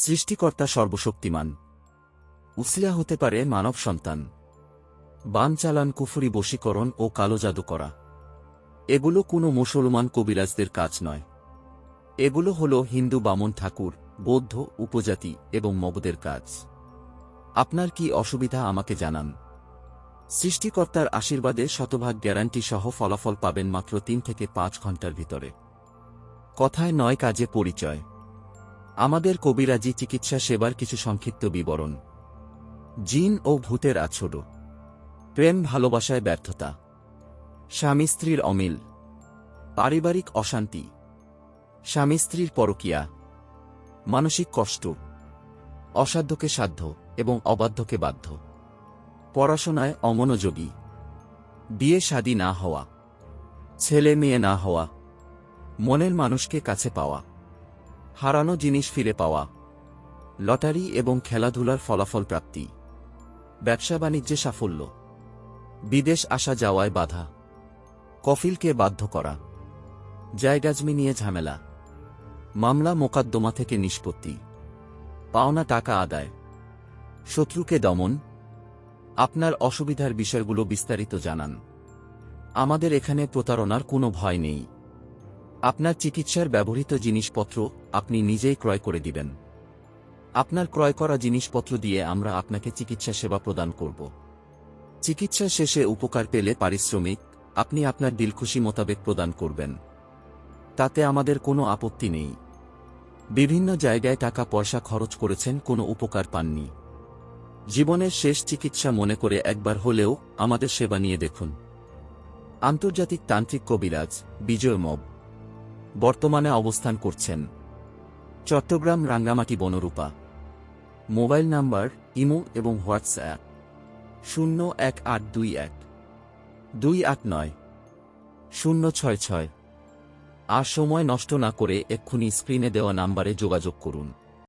সৃষ্টিকর্তা সর্বশক্তিমান। উসিলা হতে পারে মানব সন্তান। বান চালান, কুফুরি, বশীকরণ ও কালো জাদু করা। এগুলো কোনো মুসলমান কবিরাজদের কাজ নয়। এগুলো হল হিন্দু বামন ঠাকুর, বৌদ্ধ, উপজাতি এবং মবদের কাজ। আপনার কি অসুবিধা আমাকে জানান। সৃষ্টিকর্তার আশীর্বাদে শতভাগ গ্যারান্টি সহ ফলাফল পাবেন মাত্র তিন থেকে পাঁচ ঘণ্টার ভিতরে। কথায় নয় কাজে পরিচয়। আমাদের কবিরাজি চিকিৎসা সেবার কিছু সংক্ষিপ্ত বিবরণ। জিন ও ভূতের আছড় প্রেম ভালোবাসায় ব্যর্থতা। স্বামী স্ত্রীর অমিল। পারিবারিক অশান্তি। স্বামী স্ত্রীর পরকিয়া। মানসিক কষ্ট। অসাধ্যকে সাধ্য এবং অবাধ্যকে বাধ্য। পড়াশোনায় অমনোযোগী। বিয়ে শাদী না হওয়া। ছেলে মেয়ে না হওয়া। মনের মানুষকে কাছে পাওয়া। হারানো জিনিস ফিরে পাওয়া। লটারি এবং খেলাধুলার ফলাফল প্রাপ্তি। ব্যবসা বাণিজ্যে সাফল্য। বিদেশ আসা যাওয়ায় বাধা। কফিলকে বাধ্য করা। জায়গাজমি নিয়ে ঝামেলা। মামলা মোকদ্দমা থেকে নিষ্পত্তি। পাওনা টাকা আদায়। শত্রুকে দমন। আপনার অসুবিধার বিষয়গুলো বিস্তারিত জানান। আমাদের এখানে প্রতারণার কোনো ভয় নেই। আপনার চিকিৎসার ব্যবহৃত জিনিসপত্র আপনি নিজেই ক্রয় করে দিবেন। আপনার ক্রয় করা জিনিসপত্র দিয়ে আমরা আপনাকে চিকিৎসা সেবা প্রদান করব। চিকিৎসা শেষে উপকার পেলে পারিশ্রমিক আপনি আপনার দিলখুশি মোতাবেক প্রদান করবেন। তাতে আমাদের কোনো আপত্তি নেই। বিভিন্ন জায়গায় টাকা পয়সা খরচ করেছেন কোনো উপকার পাননি। জীবনের শেষ চিকিৎসা মনে করে একবার হলেও আমাদের সেবা নিয়ে দেখুন। আন্তর্জাতিক তান্ত্রিক কবিরাজ বিজয় মব। বর্তমানে অবস্থান করছেন। Chattogram Rangamati Banarupa. Mobile number, imo এবং হোয়াটসঅ্যাপ। শূন্য এক আট দুই এক। দুই আট নয়। শূন্য ছয় ছয়। আর সময় নষ্ট না করে এক্ষুনি স্ক্রিনে দেওয়া নাম্বারে যোগাযোগ করুন।